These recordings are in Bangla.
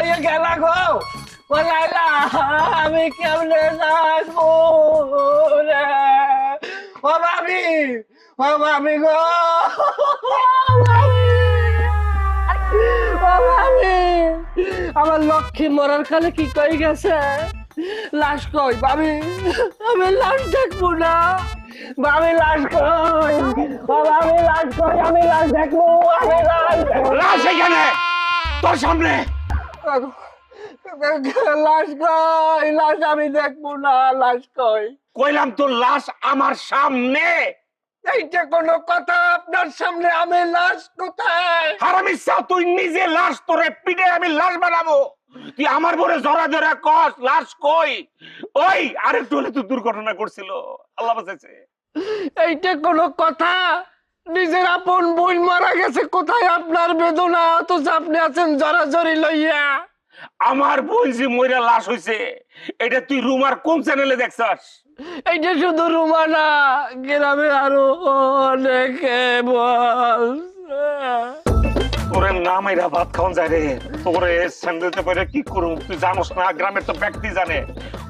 কইয়া গেলা গো। ও লাইলা আমি কেমনে থাকব রে? ও ও গো। আমার লক্ষ্মী মরার কালে কি কই গেছে? লাশ কই, ভাবি? আমি লাশ দেখব না। ভাবি, লাশ কই? ও ভাবি, লাশ কই? আমি লাশ দেখব। আমি লাশ লাশ এখানে, তোর সামনে। লাশ কই? লাশ আমি দেখব না লাশ কই? কইলাম লাশ আমার সামনে। এইটা কোনো কথা আপনার সামনে আমি লাশ কোথায়? হারামি তুই নিজে লাশ তোরে পিঠে আমি লাশ বানাবো। তুই আমার বরে জরা জরা কস লাশ কই? ওই আরেকটু হলে তুই দুর্ঘটনা করছিল আল্লাহ বাঁচাইছে। এইটা কোনো কথা নিজের আপন বোন মারা গেছে কোথায় আপনার বেদনা? অথচ আপনি আছেন জরাজরি লইয়া। আমার বোন যে মইরা লাশ হইছে এটা তুই রুমার কোন চ্যানেলে দেখছস? এইটা শুধু রুমানা গ্রামে আরও অনেকে বলছে। তোরে নাম এরা ভাত খাওয়ান যায় রে তোরে স্যান্ডেলতে পরে কি করুম? তুই জানোস না গ্রামের তো ব্যক্তি জানে।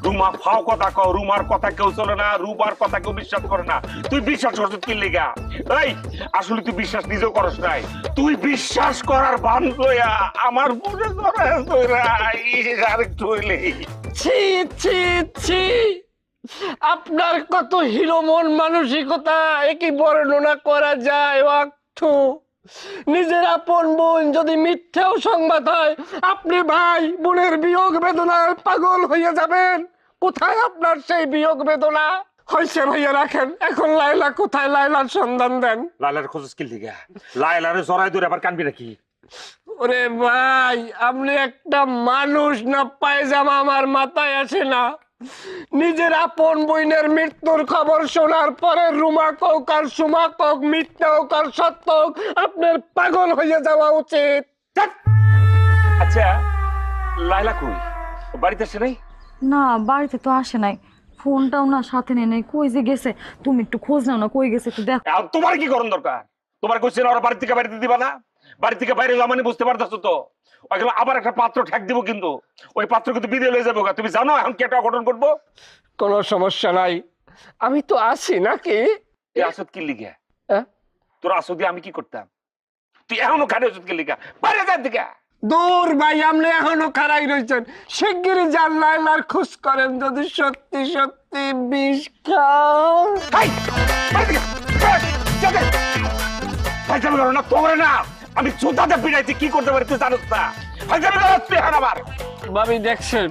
রুমা, ফাও কথা কও, রুমার কথা কেউ চলে না রুমার কথা কেউ বিশ্বাস করে না। তুই বিশ্বাস করছিস কি লেগা? এই, আসলে তুই বিশ্বাস নিজেও করস নাই। তুই বিশ্বাস করার বান লইয়া আমার তোরা আরেকটু হইলেই ছি ছি ছি। আপনার কত হিরো মন মানসিকতা একই বর্ণনা করা যায় অর্থ নিজের আপন বোন যদি মিথ্যেও সংবাদ হয় আপনি ভাই বোনের বিয়োগ বেদনায় পাগল হয়ে যাবেন। কোথায় আপনার সেই বিয়োগ বেদনা? হয়েছে ভাইয়া রাখেন। এখন লাইলা কোথায়? লাইলার সন্ধান দেন। লাইলার খোঁজস কি লিগা লাইলারে জড়াই ধরে আবার কানবি নাকি? ওরে ভাই আপনি একটা মানুষ না পায়জামা আমার মাথায় আসে না। নিজের আপন বইনের মৃত্যুর খবর শোনার পরে রুমা কোক আর সুমা কোক মিথ্যা হোক আর সত্য হোক আপনার পাগল হয়ে যাওয়া উচিত। আচ্ছা লাইলা কই? বাড়িতে আসে নাই? না বাড়িতে তো আসে নাই। ফোনটাও না সাথে নেই নাই। কই যে গেছে? তুমি একটু খোঁজ নাও না কই গেছে একটু দেখো। আর তোমার কি করণ দরকার? তোমার কোশ্চেন ওরা বাড়ি থেকে বাড়িতে দিবা না? বাড়ি থেকে বাইরে যাওয়া মানে বুঝতে পারতেছো তো? ওইগুলো আবার একটা পাত্র ঠেক দিব কিন্তু। ওই পাত্র কিন্তু বিদেয় লয়ে যাব তুমি জানো এখন কেটা অঘটন করব? কোনো সমস্যা নাই। আমি তো আছি নাকি? এই আসদ কি লিখে? তোর আমি কি করতাম? তুই এখনও খালি ওষুধ কি লিখা বাইরে যার দিকে দূর ভাই আপনি এখনও খারাই রয়েছেন শিগগিরই যান লাইলার খোঁজ করেন যদি সত্যি সত্যি বিষ। ফাইজামি করো না তোমরা না। আমি জুতাতে পিড়াইছি কি করতে পারি তুই জানোস না? তুই ভাবি দেখছেন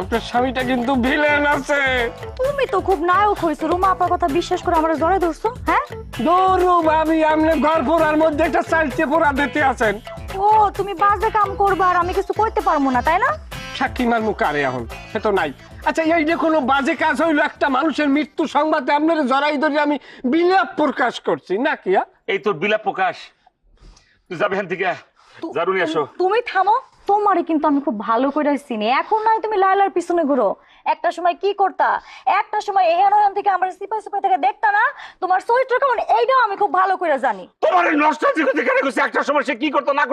আপনার স্বামীটা কিন্তু ভিলেন আছে। তুমি তো খুব নায়ক হয়েছো রুমা আপার কথা বিশ্বাস করে আমরা ধরছো হ্যাঁ? দৌড়ু ভাবি আপনি ঘর পোড়ার মধ্যে একটা চালতে পোড়া দিতে আছেন। ও তুমি বাজে কাম করবা আর আমি কিছু করতে পারব না তাই না? সাক্ষী মার মুখ আরে এখন? সে তো নাই। আচ্ছা এই যে কোনো বাজে কাজ হইল একটা মানুষের মৃত্যু সংবাদে আপনার জড়াই ধরে আমি বিলাপ প্রকাশ করছি নাকি আ? এই তোর বিলাপ প্রকাশ। যাবে এখান থেকে। জারুনি আসো। তুমি থামো। তোমারে কিন্তু আমি খুব ভালো করে চিনি। এখন নয় তুমি লাইলার পিছনে ঘুরো। একটা সময় কি করতা? একটা সময় এহেন ওখান থেকে আমরা সিপাই সিপাই থেকে দেখতা না? তোমার চরিত্র কেমন? এইটাও আমি খুব ভালো করে জানি। তোমার নষ্ট জীবন থেকে একটা সময় সে কি করতো না করতো?